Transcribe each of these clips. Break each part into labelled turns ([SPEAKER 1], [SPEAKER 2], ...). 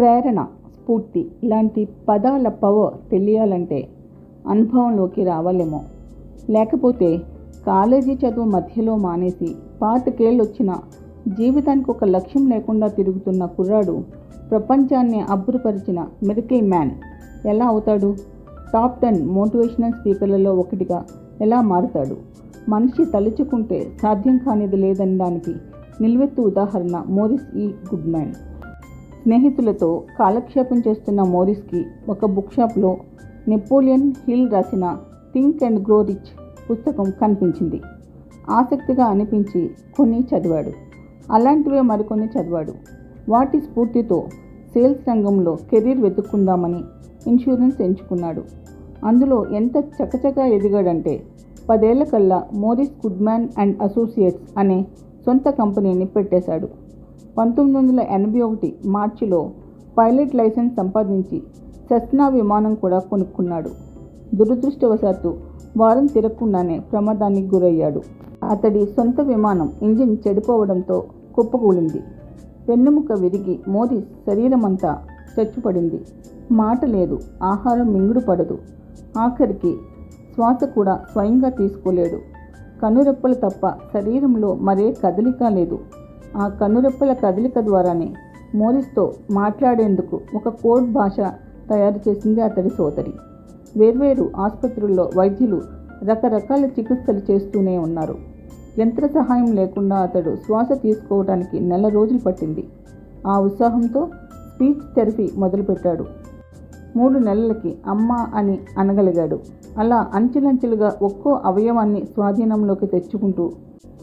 [SPEAKER 1] ప్రేరణ స్ఫూర్తి ఇలాంటి పదాల పవర్ తెలియాలంటే అనుభవంలోకి రావాలేమో. లేకపోతే కాలేజీ చదువు మధ్యలో మానేసి పాతికేళ్ళు వచ్చిన జీవితానికి ఒక లక్ష్యం లేకుండా తిరుగుతున్న కుర్రాడు ప్రపంచాన్ని అబ్బురపరిచిన మిరకిల్ మ్యాన్. ఎలా అవుతాడు? టాప్ టెన్ మోటివేషనల్ స్పీకర్లలో ఒకటిగా ఎలా మారుతాడు? మనిషి తలుచుకుంటే సాధ్యం కానిది లేదని దానికి నిల్వెత్తు ఉదాహరణ మోరిస్ ఈ గుడ్ మ్యాన్ స్నేహితులతో కాలక్షేపం చేస్తున్న మోరిస్కి ఒక బుక్ షాప్లో నెపోలియన్ హిల్ రాసిన థింక్ అండ్ గ్రో రిచ్ పుస్తకం కనిపించింది. ఆసక్తిగా అనిపించి కొన్ని చదివాడు. అలాంటివే మరికొన్ని చదివాడు. వాటి స్ఫూర్తితో సేల్స్ రంగంలో కెరీర్ వెతుక్కుందామని ఇన్సూరెన్స్ ఎంచుకున్నాడు. అందులో ఎంత చకచకా ఎదిగాడంటే పదేళ్ళ కల్లా మోరిస్ గుడ్మ్యాన్ అండ్ అసోసియేట్స్ అనే సొంత కంపెనీని పెట్టేశాడు. పంతొమ్మిది వందల ఎనభై ఒకటి మార్చిలో పైలట్ లైసెన్స్ సంపాదించి సెస్నా విమానం కూడా కొనుక్కున్నాడు. దురదృష్టవశాత్తు వారం తిరగకుండానే ప్రమాదానికి గురయ్యాడు. అతడి సొంత విమానం ఇంజిన్ చెడిపోవడంతో కుప్పకూలింది. వెన్నుముక విరిగి మోరిస్ శరీరమంతా చచ్చుపడింది. మాట లేదు ఆహారం మింగుడు పడదు. ఆఖరికి శ్వాస కూడా స్వయంగా తీసుకోలేడు. కనురెప్పలు తప్ప శరీరంలో మరే కదలిక లేదు. ఆ కనురెప్పల కదలిక ద్వారానే మోరిస్తో మాట్లాడేందుకు ఒక కోడ్ భాష తయారు చేసింది అతడి సోదరి. వేర్వేరు ఆసుపత్రుల్లో వైద్యులు రకరకాల చికిత్సలు చేస్తూనే ఉన్నారు. యంత్ర సహాయం లేకుండా అతడు శ్వాస తీసుకోవడానికి నెల రోజులు పట్టింది. ఆ ఉత్సాహంతో స్పీచ్ థెరపీ మొదలుపెట్టాడు. మూడు నెలలకి అమ్మ అని అనగలిగాడు. అలా అంచెలంచెలుగా ఒక్కో అవయవాన్ని స్వాధీనంలోకి తెచ్చుకుంటూ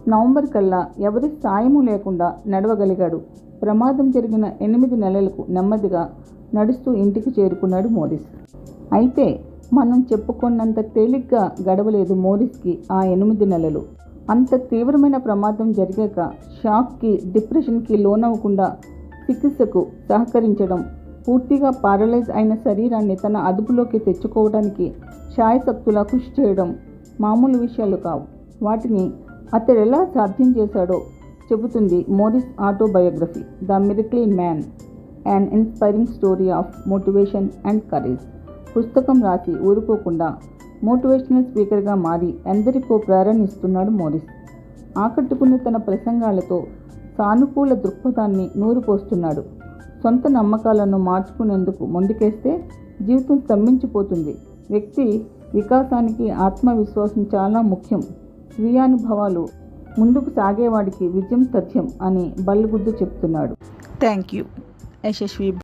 [SPEAKER 1] నవంబర్ కల్లా ఎవరి సాయము లేకుండా నడవగలిగాడు. ప్రమాదం జరిగిన ఎనిమిది నెలలకు నెమ్మదిగా నడుస్తూ ఇంటికి చేరుకున్నాడు మోరిస్. అయితే మనం చెప్పుకున్నంత తేలిగ్గా గడవలేదు మోరిస్కి ఆ ఎనిమిది నెలలు. అంత తీవ్రమైన ప్రమాదం జరిగాక షాక్కి డిప్రెషన్కి లోనవ్వకుండా చికిత్సకు సహకరించడం పూర్తిగా పారలైజ్ అయిన శరీరాన్ని తన అదుపులోకి తెచ్చుకోవడానికి శాయశక్తులా కృషి చేయడం మామూలు విషయాలు కావు. వాటిని అతడు ఎలా సాధ్యం చేశాడో చెబుతుంది Morris autobiography the miracle man and inspiring story of motivation and courage పుస్తకం రాసి ఊరుకోకుండా మోటివేషనల్ స్పీకర్గా మారి ఎందరికో ప్రేరణిస్తున్నాడు మోరిస్. ఆకట్టుకున్న తన ప్రసంగాలతో సానుకూల దృక్పథాన్ని నూరుపోస్తున్నాడు. సొంత నమ్మకాలను మార్చుకునేందుకు ముందుకేస్తే జీవితం స్తంభించిపోతుంది. వ్యక్తి వికాసానికి ఆత్మవిశ్వాసం చాలా ముఖ్యం. స్వీయానుభవాలు ముందుకు సాగేవాడికి విజయం సత్యం అని బల్లగుద్దు చెప్తున్నాడు. Thank you Yashasvi